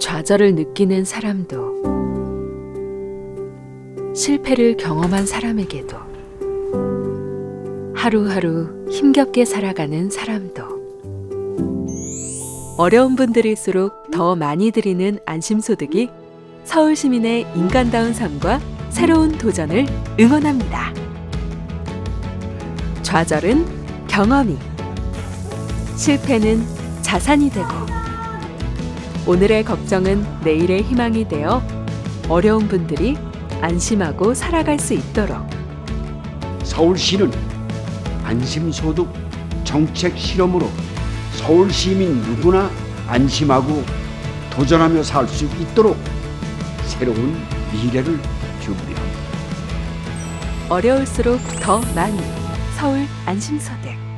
좌절을 느끼는 사람도 실패를 경험한 사람에게도 하루하루 힘겹게 살아가는 사람도 어려운 분들일수록 더 많이 드리는 안심소득이 서울 시민의 인간다운 삶과 새로운 도전을 응원합니다. 좌절은 경험이, 실패는 자산이 되고, 오늘의 걱정은 내일의 희망이 되어 어려운 분들이 안심하고 살아갈 수 있도록 서울시는 안심소득 정책 실험으로 서울 시민 누구나 안심하고 도전하며 살 수 있도록 새로운 미래를 준비합니다. 어려울수록 더 많이 서울 안심소득